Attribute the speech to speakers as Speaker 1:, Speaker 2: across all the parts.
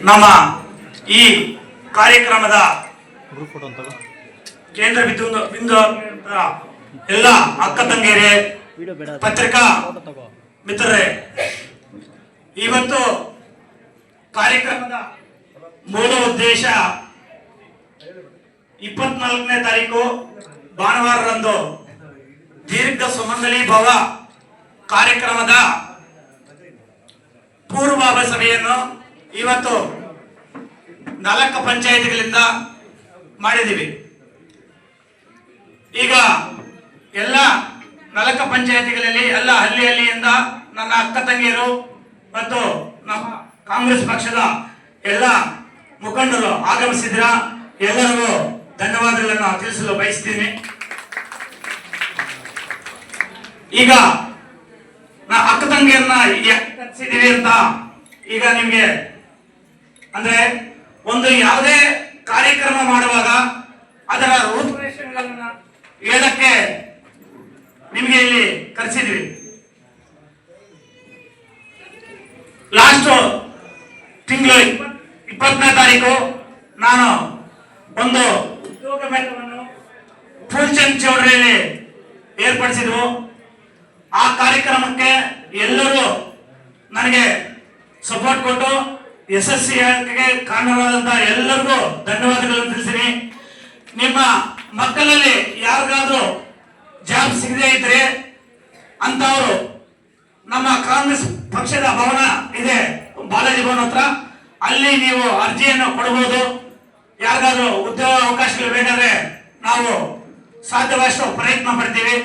Speaker 1: ನಮ್ಮ ಈ ಕಾರ್ಯಕ್ರಮದ ಕೇಂದ್ರ ಬಿಂದು ಬಿಂದು ಎಲ್ಲ ಅಕ್ಕ ತಂಗಿಯರೇ, ಪತ್ರಿಕಾ ಮಿತ್ರರೇ, ಇವತ್ತು ಕಾರ್ಯಕ್ರಮದ ಮೂಲ ಉದ್ದೇಶ ಇಪ್ಪತ್ನಾಲ್ಕನೇ ತಾರೀಕು ಭಾನುವಾರರಂದು ದೀರ್ಘ ಸುಮಂದಲಿ ಭವ ಕಾರ್ಯಕ್ರಮದ ಪೂರ್ವಭಾವ ಸಭೆಯನ್ನು ಇವತ್ತು ನಾಲ್ಕು ಪಂಚಾಯತ್ಗಳಿಂದ ಮಾಡಿದ್ದೀವಿ. ಈಗ ಎಲ್ಲ ನಾಲ್ಕು ಪಂಚಾಯತಿಗಳಲ್ಲಿ, ಎಲ್ಲ ಹಳ್ಳಿ ಹಳ್ಳಿಯಿಂದ ನನ್ನ ಅಕ್ಕ ತಂಗಿಯರು ಮತ್ತು ನಮ್ಮ ಕಾಂಗ್ರೆಸ್ ಪಕ್ಷದ ಎಲ್ಲ ಮುಖಂಡರು ಆಗಮಿಸಿದ್ರ ಎಲ್ಲರಿಗೂ ಧನ್ಯವಾದಗಳನ್ನು ತಿಳಿಸಲು ಬಯಸ್ತೀನಿ. ಈಗ ನಾ ಅಕ್ಕ ತಂಗಿಯನ್ನ ಯಾಕೆ ಕರೆಸಿದೀವಿ ಅಂತ ಈಗ ನಿಮ್ಗೆ ಅಂದ್ರೆ ಒಂದು ಯಾವುದೇ ಕಾರ್ಯಕ್ರಮ ಮಾಡುವಾಗ ಅದರ ರೂಪುರೇಷೆಗಳನ್ನ ಹೇಳಕ್ಕೆ ನಿಮಗೆ ಇಲ್ಲಿ ಕರೆಸಿದ್ವಿ. ಲಾಸ್ಟ್ ತಿಂಗಳು ಇಪ್ಪತ್ತನೇ ತಾರೀಕು ನಾನು ಒಂದು ಉದ್ಯೋಗ ಮೇಳವನ್ನು ಫುಲ್ಚಂದ್ ಚೌಡರಿಯಲ್ಲಿ ಏರ್ಪಡಿಸಿದ್ವು. ಆ ಕಾರ್ಯಕ್ರಮಕ್ಕೆ ಎಲ್ಲರೂ ನನಗೆ ಸಪೋರ್ಟ್ ಕೊಟ್ಟು ಯಶಸ್ವಿಯಾಗಿ ಕಾರಣವಾದಂತಹ ಎಲ್ಲರಿಗೂ ಧನ್ಯವಾದಗಳನ್ನು ತಿಳಿಸಿನಿ ನಿಮ್ಮ ಮಕ್ಕಳಲ್ಲಿ ಯಾರಿಗಾದ್ರೂ ಜಾಬ್ ಸಿಗದೇ ಇದ್ರೆ ಅಂತವರು ನಮ್ಮ ಕಾಂಗ್ರೆಸ್ ಪಕ್ಷದ ಭವನ ಇದೆ ಬಾಲಾಜಿ ಭವನ ಹತ್ರ. ಅಲ್ಲಿ ನೀವು ಅರ್ಜಿಯನ್ನು ಕೊಡಬಹುದು. ಯಾರಿಗಾದ್ರೂ ಉದ್ಯೋಗ ಅವಕಾಶಗಳು ಬೇಕಾದ್ರೆ ನಾವು ಸಾಧ್ಯವಾದಷ್ಟು ಪ್ರಯತ್ನ ಪಡ್ತೀವಿ.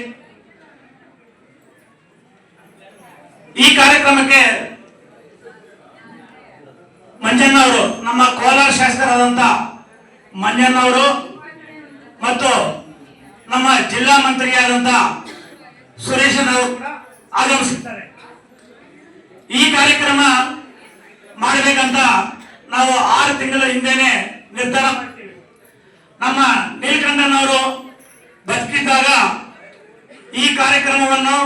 Speaker 1: ಈ ಕಾರ್ಯಕ್ರಮಕ್ಕೆ ಮಂಜಣ್ಣ ಅವರು ನಮ್ಮ ಕೋಲಾರ ಶಾಸಕರಾದಂತ ಮಂಜಣ್ಣ ಅವರು ಮತ್ತು ನಮ್ಮ ಜಿಲ್ಲಾ ಮಂತ್ರಿಯಾದಂತ ಸುರೇಶನವರು ಆಗಮಿಸಿದ್ದಾರೆ. ಈ ಕಾರ್ಯಕ್ರಮ ಮಾಡಬೇಕಂತ ನಾವು ಆರು ತಿಂಗಳ ಹಿಂದೆನೆ ನಿರ್ಧಾರ ಮಾಡ್ತೀವಿ. ನಮ್ಮ ನೀಲಕಂಠನವರು ಬದುಕಿದ್ದಾಗ ಈ ಕಾರ್ಯಕ್ರಮವನ್ನು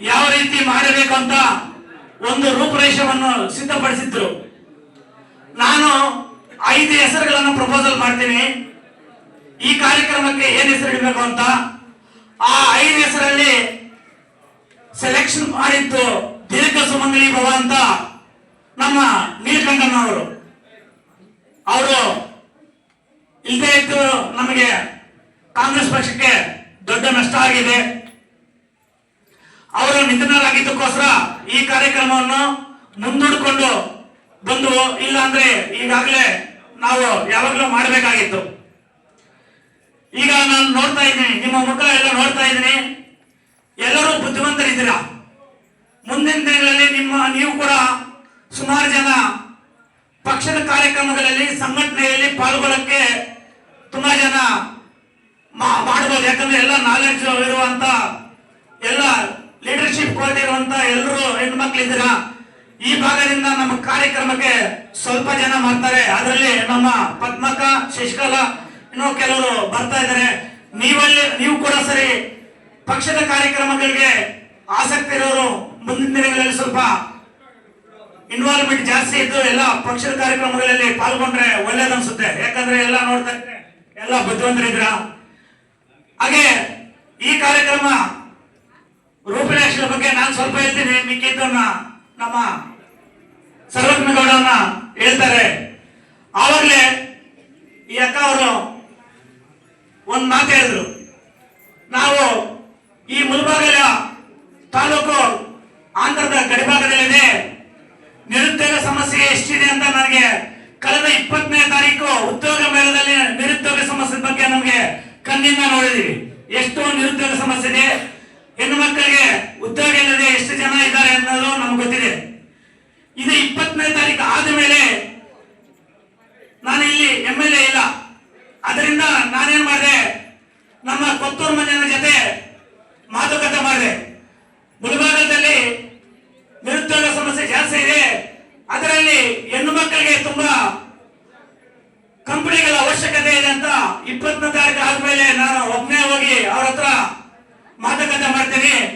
Speaker 1: ಯಾವ ರೀತಿ ಮಾಡಬೇಕು ಅಂತ ಒಂದು ರೂಪುರೇಷವನ್ನು ಸಿದ್ಧಪಡಿಸಿದ್ರು. ನಾನು ಐದು ಹೆಸರುಗಳನ್ನು ಪ್ರಪೋಸಲ್ ಮಾಡ್ತೀನಿ. ಈ ಕಾರ್ಯಕ್ರಮಕ್ಕೆ ಏನ್ ಹೆಸರು ಇಡಬೇಕು ಅಂತ? ಆ ಐದು ಹೆಸರಲ್ಲಿ ಸೆಲೆಕ್ಷನ್ ಮಾಡಿದ್ದು ದೀರ್ಘ ಸುಮಂಗಲಿ ಭವ ಅಂತ ನಮ್ಮ ನೀಲಕಂಠನವರು. ಅವರು ಇಲ್ಲದೆ ಇದ್ದು ನಮಗೆ ಕಾಂಗ್ರೆಸ್ ಪಕ್ಷಕ್ಕೆ ದೊಡ್ಡ ನಷ್ಟ ಆಗಿದೆ. ಅವರು ನಿಧನರಾಗಿದ್ದಕ್ಕೋಸ್ಕರ ಈ ಕಾರ್ಯಕ್ರಮವನ್ನು ಮುಂದೂಡಿಕೊಂಡು ಬಂದು ಇಲ್ಲ ಅಂದ್ರೆ ಈಗಾಗಲೇ ನಾವು ಯಾವಾಗಲೂ ಮಾಡಬೇಕಾಗಿತ್ತು. ಈಗ ನಾನು ನೋಡ್ತಾ ಇದ್ದೀನಿ, ನಿಮ್ಮ ಮುಖ ಎಲ್ಲ ನೋಡ್ತಾ ಇದ್ದೀನಿ. ಎಲ್ಲರೂ ಬುದ್ಧಿವಂತರಿದ್ದೀರಾ? ಮುಂದಿನ ದಿನಗಳಲ್ಲಿ ನಿಮ್ಮ, ನೀವು ಕೂಡ ಸುಮಾರು ಜನ ಪಕ್ಷದ ಕಾರ್ಯಕ್ರಮಗಳಲ್ಲಿ, ಸಂಘಟನೆಯಲ್ಲಿ ಪಾಲ್ಗೊಳ್ಳಕ್ಕೆ ತುಂಬಾ ಜನ ಮಾ- ಮಾಡ್ಬೋದು. ಯಾಕಂದ್ರೆ ಎಲ್ಲ ನಾಲೆಡ್ಜ್ ಇರುವಂತ, ಎಲ್ಲ ಲೀಡರ್ಶಿಪ್ ಕ್ವಾಲಿಟಿ ಇರುವಂತ ಎಲ್ಲರೂ ಹೆಣ್ಮಕ್ಳಿದ್ದೀರಾ ಈ ಭಾಗದಿಂದ ನಮ್ಮ ಕಾರ್ಯಕ್ರಮಕ್ಕೆ ಸ್ವಲ್ಪ ಜನ ಮಾಡ್ತಾರೆ. ಅದರಲ್ಲಿ ನಮ್ಮ ಪದ್ಮಕ, ಶಶಿಕಲಾ ಇನ್ನೂ ಕೆಲವರು ಬರ್ತಾ ಇದ್ದಾರೆ. ನೀವಲ್ಲಿ, ನೀವು ಕೂಡ ಸರಿ, ಪಕ್ಷದ ಕಾರ್ಯಕ್ರಮಗಳಿಗೆ ಆಸಕ್ತಿ ಇರೋರು ಮುಂದಿನ ದಿನಗಳಲ್ಲಿ ಸ್ವಲ್ಪ ಇನ್ವಾಲ್ವ್ಮೆಂಟ್ ಜಾಸ್ತಿ ಇದ್ದು ಎಲ್ಲ ಪಕ್ಷದ ಕಾರ್ಯಕ್ರಮಗಳಲ್ಲಿ ಪಾಲ್ಗೊಂಡ್ರೆ ಒಳ್ಳೇದನ್ಸುತ್ತೆ. ಯಾಕಂದ್ರೆ ಎಲ್ಲ ನೋಡ್ತಾ ಇದ್ರೆ ಎಲ್ಲ ಬುದ್ಧಿವಂತರಿದ್ರ. ಹಾಗೆ ಈ ಕಾರ್ಯಕ್ರಮ ರೂಪರೇಷದ ಬಗ್ಗೆ ನಾನು ಸ್ವಲ್ಪ ಹೇಳ್ತೀನಿ. ಮಿಕ್ಕಿದ್ದನ್ನ ನಮ್ಮ ಸರ್ವಜ್ಞಗೌಡವನ್ನ ಹೇಳ್ತಾರೆ. ಆವಾಗಲೇ ಈ ಅಕ್ಕ ಅವರು ಒಂದು ಮಾತು ಹೇಳಿದ್ರು. ನಾವು ಈ ಮುಲ್ಬಾಗಲ ತಾಲೂಕು ಆಂಧ್ರದ ಗಡಿಭಾಗದಲ್ಲಿದೆ. ನಿರುದ್ಯೋಗ ಸಮಸ್ಯೆ ಎಷ್ಟಿದೆ ಅಂತ ನನಗೆ ಕಳೆದ ಇಪ್ಪತ್ತನೇ ತಾರೀಕು ಉದ್ಯೋಗ ಮೇಳದಲ್ಲಿ ನಿರುದ್ಯೋಗ ಸಮಸ್ಯೆ ಬಗ್ಗೆ ನಮಗೆ ಕಣ್ಣಿಂದ ನೋಡಿದೀವಿ. ಎಷ್ಟು ನಿರುದ್ಯೋಗ ಸಮಸ್ಯೆ ಇದೆ. ಹೆಣ್ಣು ಮಕ್ಕಳಿಗೆ ಉದ್ಯೋಗ ಇಲ್ಲದೆ ಎಷ್ಟು ಜನ ಇದ್ದಾರೆ ಅನ್ನೋದು ನಮ್ಗೆ ಗೊತ್ತಿದೆ. ಇದು ಇಪ್ಪತ್ತನೇ ತಾರೀಕು ಆದ ಮೇಲೆ ನಾನು ಇಲ್ಲಿ ಎಂ ಎಲ್ ಎ ಇಲ್ಲ. ಅದರಿಂದ ನಾನೇನ್ ಮಾಡಿದೆ? ನಮ್ಮ ಕೊತ್ತೂರು ಮನೆಯ ಜೊತೆ ಮಾತುಕತೆ ಮಾಡಿದೆ. ಗುಲ್ಬಾಗದಲ್ಲಿ ನಿರುದ್ಯೋಗ ಸಮಸ್ಯೆ ಜಾಸ್ತಿ ಇದೆ. ಅದರಲ್ಲಿ ಹೆಣ್ಣು ಮಕ್ಕಳಿಗೆ ತುಂಬಾ ಕಂಪನಿಗಳ ಅವಶ್ಯಕತೆ ಇದೆ ಅಂತ ಇಪ್ಪತ್ತನೇ ತಾರೀಕು ಆದ್ಮೇಲೆ ನಾನು ಒಬ್ಬನೇ ಹೋಗಿ ಅವ್ರ ಹತ್ರ ಮಾತುಕತೆ ಮಾಡ್ತೀನಿ.